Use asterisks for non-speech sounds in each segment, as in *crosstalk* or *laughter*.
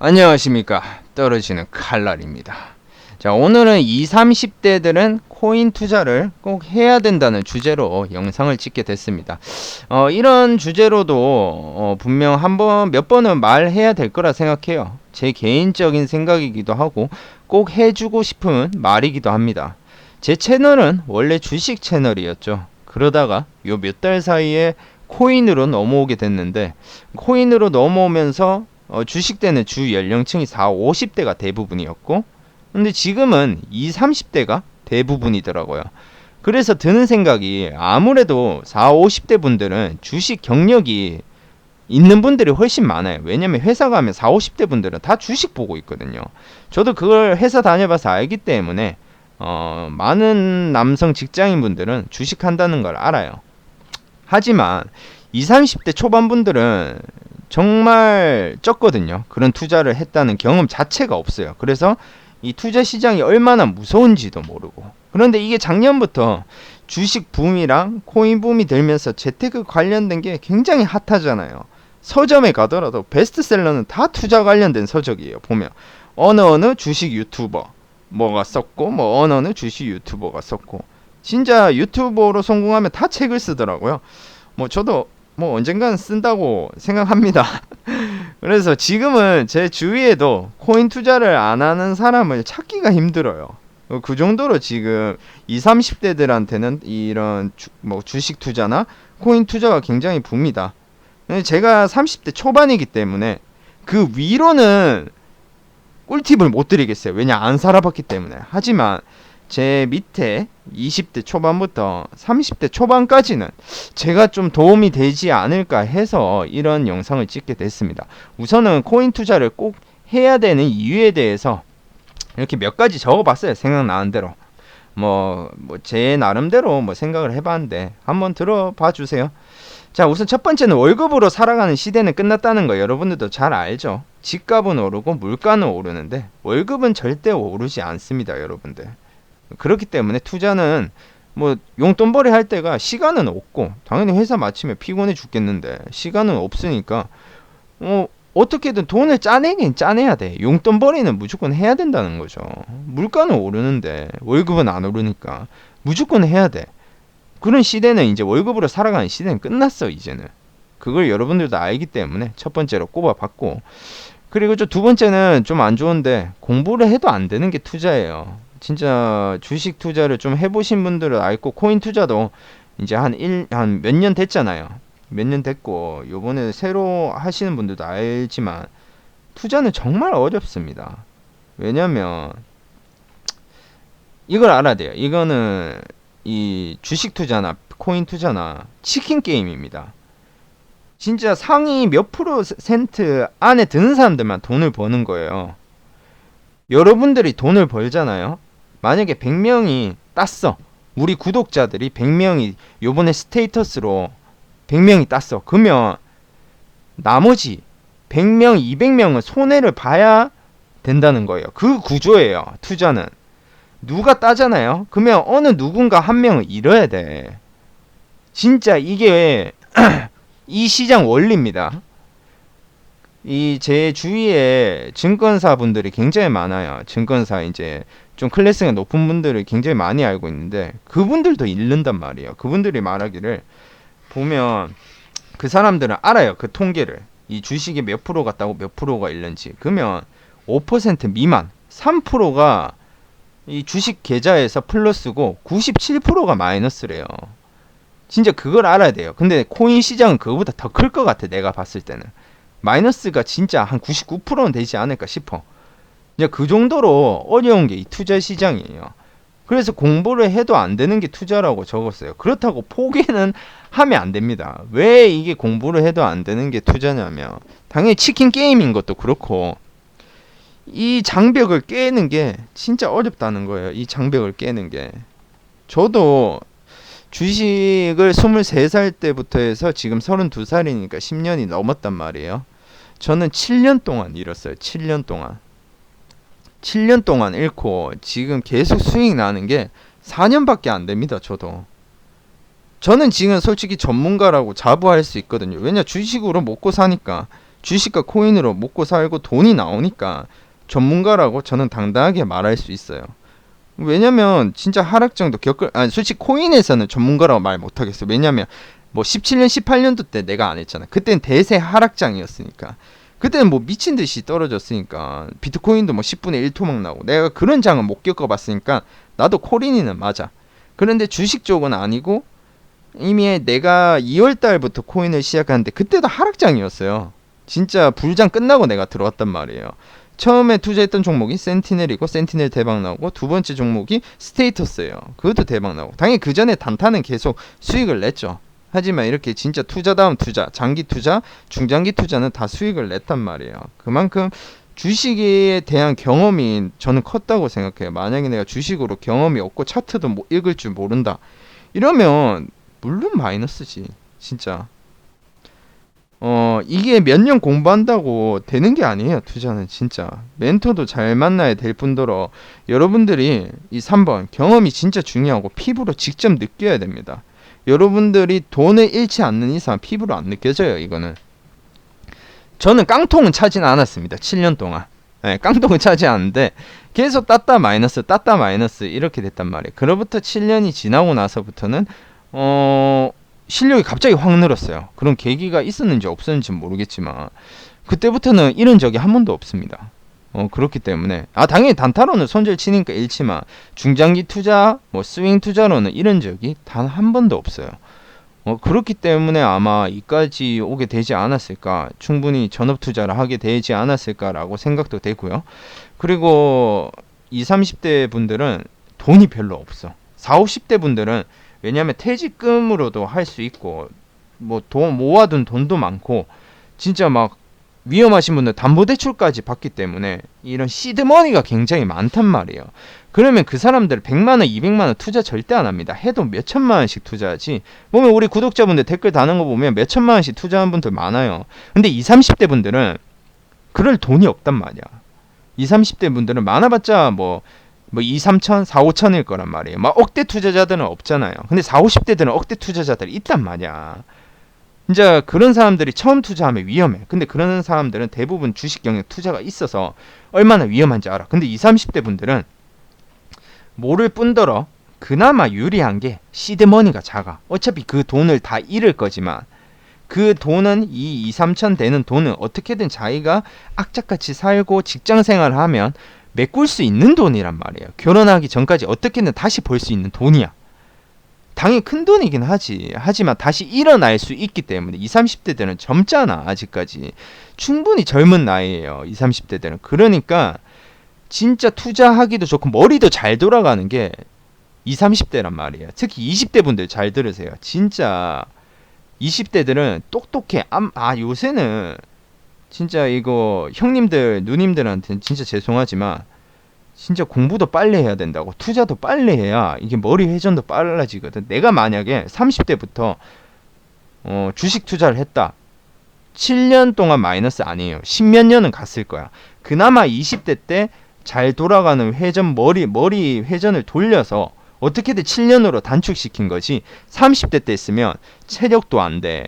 안녕하십니까. 떨어지는 칼날입니다. 자 오늘은 20, 30대들은 코인 투자를 꼭 해야 된다는 주제로 영상을 찍게 됐습니다. 어, 이런 주제로도 어, 분명 한번 몇 번은 말해야 될 거라 생각해요. 제 개인적인 생각이기도 하고 꼭 해주고 싶은 말이기도 합니다. 제 채널은 원래 주식 채널이었죠. 그러다가 요 몇 달 사이에 코인으로 넘어오게 됐는데 코인으로 넘어오면서 어, 주식 때는 주 연령층이 4, 50대가 대부분이었고 근데 지금은 2, 30대가 대부분이더라고요. 그래서 드는 생각이 아무래도 4, 50대 분들은 주식 경력이 있는 분들이 훨씬 많아요. 왜냐면 회사 가면 4, 50대 분들은 다 주식 보고 있거든요. 저도 그걸 회사 다녀봐서 알기 때문에 어, 많은 남성 직장인 분들은 주식 한다는 걸 알아요. 하지만 20, 30대 초반 분들은 정말 적거든요. 그런 투자를 했다는 경험 자체가 없어요. 그래서 이 투자 시장이 얼마나 무서운지도 모르고. 그런데 이게 작년부터 주식 붐이랑 코인 붐이 들면서 재테크 관련된 게 굉장히 핫하잖아요. 서점에 가더라도 베스트셀러는 다 투자 관련된 서적이에요. 보면 어느 어느 주식 유튜버 뭐가 썼고 뭐 어느 어느 주식 유튜버가 썼고 진짜 유튜버로 성공하면 다 책을 쓰더라고요. 뭐 저도 뭐 언젠간 쓴다고 생각합니다. *laughs* 그래서 지금은 제 주위에도 코인 투자를 안 하는 사람을 찾기가 힘들어요. 그 정도로 지금 20, 30대들한테는 이런 주, 뭐 주식 투자나 코인 투자가 굉장히 붐이다. 제가 30대 초반이기 때문에 그 위로는 꿀팁을 못 드리겠어요. 왜냐 안 살아봤기 때문에. 하지만 제 밑에 20대 초반부터 30대 초반까지는 제가 좀 도움이 되지 않을까 해서 이런 영상을 찍게 됐습니다. 우선은 코인 투자를 꼭 해야 되는 이유에 대해서 이렇게 몇 가지 적어봤어요. 생각나는 대로. 뭐, 뭐, 제 나름대로 뭐 생각을 해봤는데 한번 들어봐 주세요. 자, 우선 첫 번째는 월급으로 살아가는 시대는 끝났다는 거 여러분들도 잘 알죠? 집값은 오르고 물가는 오르는데 월급은 절대 오르지 않습니다, 여러분들. 그렇기 때문에 투자는 뭐 용돈벌이 할 때가 시간은 없고 당연히 회사 마치면 피곤해 죽겠는데 시간은 없으니까 어 어떻게든 돈을 짜내긴 짜내야 돼. 용돈벌이는 무조건 해야 된다는 거죠. 물가는 오르는데 월급은 안 오르니까 무조건 해야 돼. 그런 시대는 이제 월급으로 살아가는 시대는 끝났어 이제는. 그걸 여러분들도 알기 때문에 첫 번째로 꼽아봤고 그리고 저 두 번째는 좀 안 좋은데 공부를 해도 안 되는 게 투자예요. 진짜 주식 투자를 좀 해보신 분들은 알고 코인 투자도 이제 한 일 한 몇 년 됐잖아요. 몇 년 됐고 요번에 새로 하시는 분들도 알지만 투자는 정말 어렵습니다. 왜냐면 이걸 알아야 돼요. 이거는 이 주식 투자나 코인 투자나 치킨 게임입니다. 진짜 상위 몇 프로센트 안에 드는 사람들만 돈을 버는 거예요. 여러분들이 돈을 벌잖아요. 만약에 100명이 땄어. 우리 구독자들이 100명이 요번에 스테이터스로 100명이 땄어. 그러면 나머지 100명, 200명은 손해를 봐야 된다는 거예요. 그 구조예요. 투자는. 누가 따잖아요. 그러면 어느 누군가 한 명은 잃어야 돼. 진짜 이게 *clears throat* 이 시장 원리입니다. 이 제 주위에 증권사 분들이 굉장히 많아요. 증권사 이제 좀 클래스가 높은 분들을 굉장히 많이 알고 있는데 그분들도 잃는단 말이에요. 그분들이 말하기를 보면 그 사람들은 알아요. 그 통계를. 이 주식이 몇 프로 갔다고 몇 프로가 잃는지. 그러면 5% 미만, 3%가 이 주식 계좌에서 플러스고 97%가 마이너스래요. 진짜 그걸 알아야 돼요. 근데 코인 시장은 그거보다 더 클 것 같아. 내가 봤을 때는. 마이너스가 진짜 한 99%는 되지 않을까 싶어. 이제 그 정도로 어려운 게 이 투자 시장이에요. 그래서 공부를 해도 안 되는 게 투자라고 적었어요. 그렇다고 포기는 하면 안 됩니다. 왜 이게 공부를 해도 안 되는 게 투자냐면 당연히 치킨 게임인 것도 그렇고 이 장벽을 깨는 게 진짜 어렵다는 거예요. 이 장벽을 깨는 게. 저도 주식을 23살 때부터 해서 지금 32살이니까 10년이 넘었단 말이에요. 저는 7년 동안 잃었어요. 7년 동안. 7년 동안 잃고 지금 계속 수익 나는 게 4년밖에 안 됩니다. 저도. 저는 지금 솔직히 전문가라고 자부할 수 있거든요. 왜냐 주식으로 먹고 사니까 주식과 코인으로 먹고 살고 돈이 나오니까 전문가라고 저는 당당하게 말할 수 있어요. 왜냐면 진짜 하락장도 겪을 아니 솔직히 코인에서는 전문가라고 말 못하겠어. 왜냐면 뭐 17년 18년도 때 내가 안 했잖아. 그때는 대세 하락장이었으니까. 그때는 뭐 미친 듯이 떨어졌으니까 비트코인도 뭐 10분의 1 토막 나고 내가 그런 장은 못 겪어봤으니까 나도 코린이는 맞아. 그런데 주식 쪽은 아니고 이미 내가 2월 달부터 코인을 시작하는데 그때도 하락장이었어요. 진짜 불장 끝나고 내가 들어왔단 말이에요. 처음에 투자했던 종목이 센티넬이고 센티넬 대박 나오고 두 번째 종목이 스테이터스예요. 그것도 대박 나오고 당연히 그 전에 단타는 계속 수익을 냈죠. 하지만 이렇게 진짜 투자다운 투자, 장기 투자, 중장기 투자는 다 수익을 냈단 말이에요. 그만큼 주식에 대한 경험이 저는 컸다고 생각해요. 만약에 내가 주식으로 경험이 없고 차트도 뭐 읽을 줄 모른다. 이러면 물론 마이너스지. 진짜. 어, 이게 몇 년 공부한다고 되는 게 아니에요. 투자는 진짜. 멘토도 잘 만나야 될 뿐더러 여러분들이 이 3번 경험이 진짜 중요하고 피부로 직접 느껴야 됩니다. 여러분들이 돈을 잃지 않는 이상 피부로 안 느껴져요. 이거는. 저는 깡통은 차진 않았습니다. 7년 동안. 네, 깡통은 차지 않는데 계속 땄다 마이너스 땄다 마이너스 이렇게 됐단 말이에요. 그로부터 7년이 지나고 나서부터는 어 실력이 갑자기 확 늘었어요. 그런 계기가 있었는지 없었는지 모르겠지만 그때부터는 잃은 적이 한 번도 없습니다. 어 그렇기 때문에 아 당연히 단타로는 손절 치니까 잃지만 중장기 투자 뭐 스윙 투자로는 잃은 적이 단 한 번도 없어요. 어 그렇기 때문에 아마 이까지 오게 되지 않았을까 충분히 전업 투자를 하게 되지 않았을까라고 생각도 되고요. 그리고 20, 30대 분들은 돈이 별로 없어. 40, 50대 분들은 왜냐하면 퇴직금으로도 할 수 있고 뭐 돈 모아둔 돈도 많고 진짜 막 위험하신 분들 담보대출까지 받기 때문에 이런 시드머니가 굉장히 많단 말이에요. 그러면 그 사람들 100만원, 200만원 투자 절대 안 합니다. 해도 몇천만원씩 투자하지. 보면 우리 구독자분들 댓글 다는 거 보면 몇천만원씩 투자한 분들 많아요. 근데 20, 30대 분들은 그럴 돈이 없단 말이야. 20, 30대 분들은 많아봤자 뭐, 뭐 2, 3천, 4, 5천일 거란 말이에요. 막 억대 투자자들은 없잖아요. 근데 4, 50대들은 억대 투자자들이 있단 말이야. 이제 그런 사람들이 처음 투자하면 위험해. 근데 그런 사람들은 대부분 주식 경력 투자가 있어서 얼마나 위험한지 알아. 근데 20, 30대 분들은 모를 뿐더러 그나마 유리한 게 시드머니가 작아. 어차피 그 돈을 다 잃을 거지만 그 돈은 이 2, 3천 되는 돈은 어떻게든 자기가 악착같이 살고 직장 생활을 하면 메꿀 수 있는 돈이란 말이에요. 결혼하기 전까지 어떻게든 다시 벌 수 있는 돈이야. 당연히 큰 돈이긴 하지. 하지만 다시 일어날 수 있기 때문에 20, 30대 들은 젊잖아. 아직까지. 충분히 젊은 나이에요. 20, 30대 들은. 그러니까 진짜 투자하기도 좋고 머리도 잘 돌아가는 게 20, 30대란 말이에요. 특히 20대 분들 잘 들으세요. 진짜 20대들은 똑똑해. 아, 요새는 진짜 이거 형님들, 누님들한테는 진짜 죄송하지만 진짜 공부도 빨리 해야 된다고 투자도 빨리 해야 이게 머리 회전도 빨라지거든. 내가 만약에 30대부터 어, 주식 투자를 했다. 7년 동안 마이너스 아니에요. 10몇 년은 갔을 거야. 그나마 20대 때 잘 돌아가는 회전 머리 머리 회전을 돌려서 어떻게든 7년으로 단축시킨 거지 30대 때 했으면 체력도 안 돼.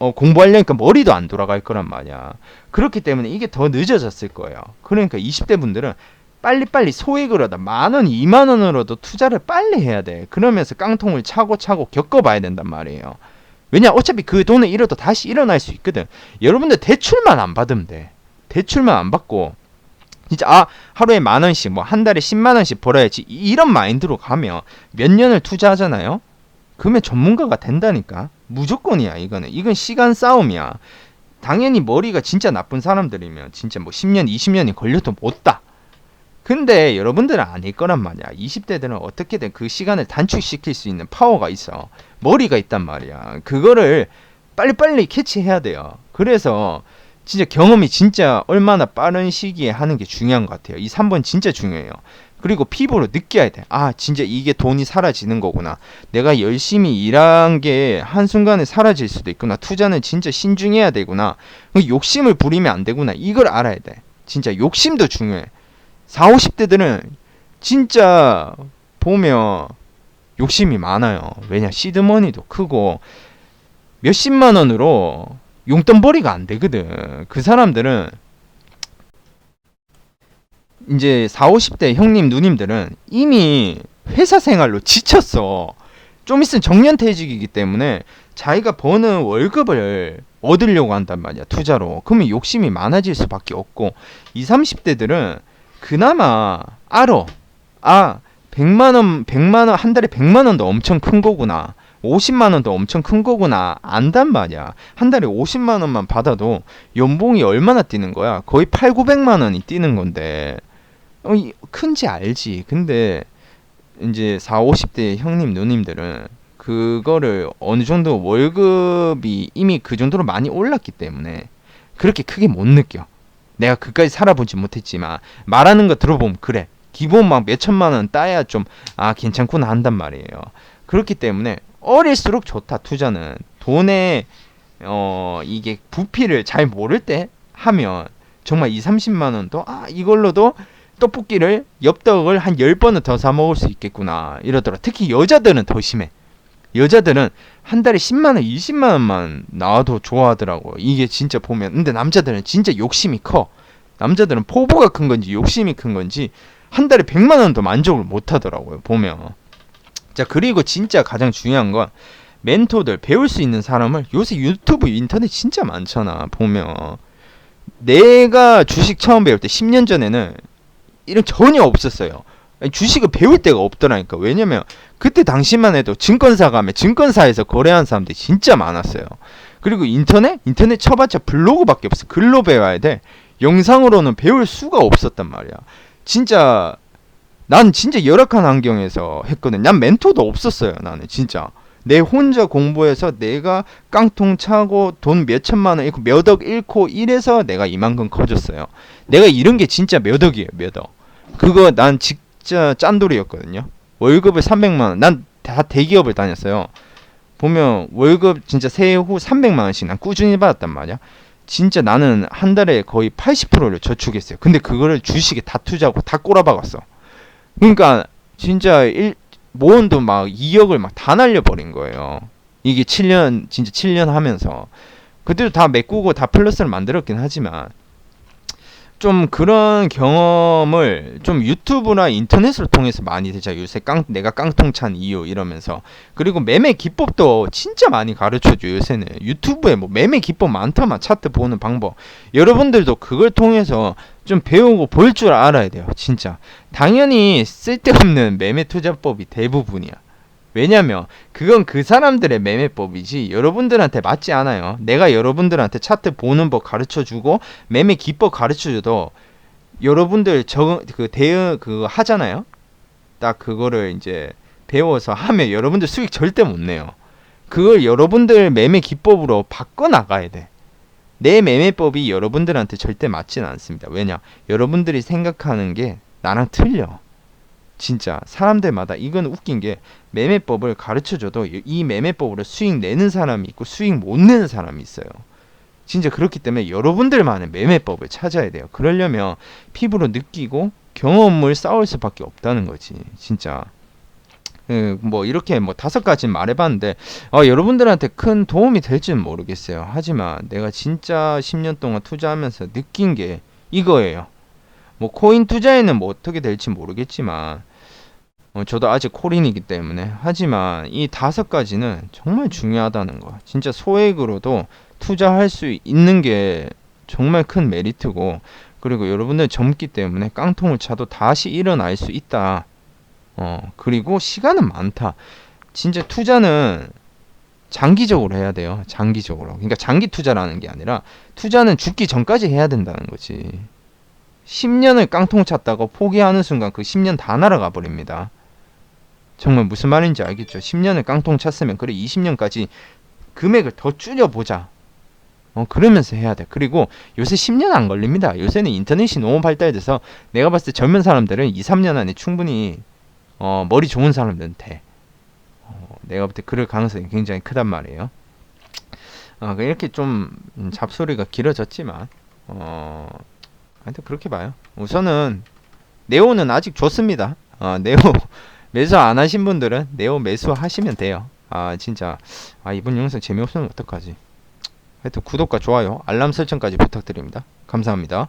어, 공부하려니까 머리도 안 돌아갈 거란 말이야. 그렇기 때문에 이게 더 늦어졌을 거예요. 그러니까 20대 분들은 빨리빨리 얻어 만원, 이만원으로도 투자를 빨리 해야 돼. 그러면서 깡통을 차고 차고 겪어봐야 된단 말이에요. 왜냐 어차피 그 돈을 잃어도 다시 일어날 수 있거든. 여러분들 대출만 안 받으면 돼. 대출만 안 받고 진짜 아 하루에 만 원씩 뭐 한 달에 10만 원씩 벌어야지 이런 마인드로 가면 몇 년을 투자하잖아요. 그러면 전문가가 된다니까. 무조건이야 이거는. 이건 시간 싸움이야. 당연히 머리가 진짜 나쁜 사람들이면 진짜 뭐 10년, 20년이 걸려도 못 따. 근데 여러분들은 아닐 거란 말이야. 20대들은 어떻게든 그 시간을 단축시킬 수 있는 파워가 있어. 머리가 있단 말이야. 그거를 빨리빨리 캐치해야 돼요. 그래서 진짜 경험이 진짜 얼마나 빠른 시기에 하는 게 중요한 것 같아요. 이 3번 진짜 중요해요. 그리고 피부로 느껴야 돼. 아, 진짜 이게 돈이 사라지는 거구나. 내가 열심히 일한 게 한순간에 사라질 수도 있구나. 투자는 진짜 신중해야 되구나. 욕심을 부리면 안 되구나. 이걸 알아야 돼. 진짜 욕심도 중요해. 4, 50대들은 진짜 보면 욕심이 많아요. 왜냐, 시드머니도 크고 몇십만 원으로 용돈벌이가 안 되거든. 그 사람들은 이제 4, 50대 형님 누님들은 이미 회사 생활로 지쳤어. 좀 있으면 정년퇴직이기 때문에 자기가 버는 월급을 얻으려고 한단 말이야 투자로 그러면 욕심이 많아질 수밖에 없고 20, 30대들은 그나마 알아 아 100만 원 100만 원 한 달에 100만 원도 엄청 큰 거구나. 50만 원도 엄청 큰 거구나. 안단 말이야. 한 달에 50만 원만 받아도 연봉이 얼마나 뛰는 거야? 거의 8, 900만 원이 뛰는 건데. 어, 이- 큰지 알지. 근데 이제 4, 50대 형님 누님들은 그거를 어느 정도 월급이 이미 그 정도로 많이 올랐기 때문에 그렇게 크게 못 느껴. 내가 그까지 살아보지 못했지만 말하는 거 들어보면 그래. 기본 막 몇천만 원 따야 좀 아 괜찮구나 한단 말이에요. 그렇기 때문에 어릴수록 좋다 투자는 돈에 어 이게 부피를 잘 모를 때 하면 정말 2, 30만 원도 아 이걸로도 떡볶이를 엽떡을 한 10번은 더 사 먹을 수 있겠구나 이러더라. 특히 여자들은 더 심해. 여자들은 한 달에 10만 원, 20만 원만 나와도 좋아하더라고. 이게 진짜 보면 근데 남자들은 진짜 욕심이 커. 남자들은 포부가 큰 건지 욕심이 큰 건지 한 달에 100만 원도 만족을 못 하더라고요. 보면. 자, 그리고 진짜 가장 중요한 건 멘토들 배울 수 있는 사람을 요새 유튜브 인터넷 진짜 많잖아. 보면 내가 주식 처음 배울 때 10년 전에는 이런 전혀 없었어요. 주식을 배울 데가 없더라니까. 왜냐면 그때 당시만 해도 증권사 가면 증권사에서 거래한 사람들이 진짜 많았어요. 그리고 인터넷? 인터넷 쳐봤자 블로그밖에 없어. 글로 배워야 돼. 영상으로는 배울 수가 없었단 말이야. 진짜 난 진짜 열악한 환경에서 했거든. 난 멘토도 없었어요. 나는 진짜. 내 혼자 공부해서 내가 깡통 차고 돈 몇천만 원 잃고 몇 억 잃고 이래서 내가 이만큼 커졌어요. 내가 이런 게 진짜 몇 억이에요. 몇 억. 그거 난 진짜 짠돌이였거든요. 월급을 300만 원. 난 다 대기업을 다녔어요. 보면 월급 진짜 새해 후 300만 원씩 난 꾸준히 받았단 말이야. 진짜 나는 한 달에 거의 80%를 저축했어요. 근데 그거를 주식에 다 투자하고 다 꼬라박았어. 그러니까 진짜 일, 모은도 막 2억을 막 다 날려버린 거예요. 이게 7년 진짜 7년 하면서 그때도 다 메꾸고 다 플러스를 만들었긴 하지만 좀 그런 경험을 좀 유튜브나 인터넷을 통해서 많이 되자 요새 깡 내가 깡통 찬 이유 이러면서. 그리고 매매 기법도 진짜 많이 가르쳐줘 요새는. 유튜브에 뭐 매매 기법 많더만 차트 보는 방법. 여러분들도 그걸 통해서 좀 배우고 볼 줄 알아야 돼요 진짜. 당연히 쓸데없는 매매 투자법이 대부분이야 왜냐면 그건 그 사람들의 매매법이지 여러분들한테 맞지 않아요. 내가 여러분들한테 차트 보는 법 가르쳐 주고 매매 기법 가르쳐 줘도 여러분들 저그 대응 그거 하잖아요. 딱 그거를 이제 배워서 하면 여러분들 수익 절대 못 내요. 그걸 여러분들 매매 기법으로 바꿔 나가야 돼. 내 매매법이 여러분들한테 절대 맞지는 않습니다. 왜냐? 여러분들이 생각하는 게 나랑 틀려. 진짜 사람들마다 이건 웃긴 게 매매법을 가르쳐줘도 이- 이 매매법으로 수익 내는 사람이 있고 수익 못 내는 사람이 있어요. 진짜 그렇기 때문에 여러분들만의 매매법을 찾아야 돼요. 그러려면 피부로 느끼고 경험을 쌓을 수밖에 없다는 거지. 진짜. 예, 뭐 이렇게 뭐 다섯 가지 말해봤는데 어, 여러분들한테 큰 도움이 될지는 모르겠어요. 하지만 내가 진짜 10년 동안 투자하면서 느낀 게 이거예요. 뭐 코인 투자에는 뭐 어떻게 될지 모르겠지만 어, 저도 아직 코린이기 때문에 하지만 이 다섯 가지는 정말 중요하다는 거. 진짜 소액으로도 투자할 수 있는 게 정말 큰 메리트고 그리고 여러분들 젊기 때문에 깡통을 차도 다시 일어날 수 있다. 어 그리고 시간은 많다. 진짜 투자는 장기적으로 해야 돼요. 장기적으로. 그러니까 장기 투자라는 게 아니라 투자는 죽기 전까지 해야 된다는 거지. 10년을 깡통 찼다고 포기하는 순간 그 10년 다 날아가 버립니다. 정말 무슨 말인지 알겠죠? 10년을 깡통 찼으면 그래 20년까지 금액을 더 줄여보자. 어 그러면서 해야 돼. 그리고 요새 10년 안 걸립니다. 요새는 인터넷이 너무 발달돼서 내가 봤을 때 젊은 사람들은 2, 3년 안에 충분히 어 머리 좋은 사람들은 돼. 어, 내가 볼 때 그럴 가능성이 굉장히 크단 말이에요. 어, 이렇게 좀 음, 잡소리가 길어졌지만 어 하여튼 그렇게 봐요. 우선은 네오는 아직 좋습니다. 어, 네오 매수 안 하신 분들은 네오 매수 하시면 돼요. 아 진짜 아 이번 영상 재미없으면 어떡하지? 하여튼 구독과 좋아요, 알람 설정까지 부탁드립니다. 감사합니다.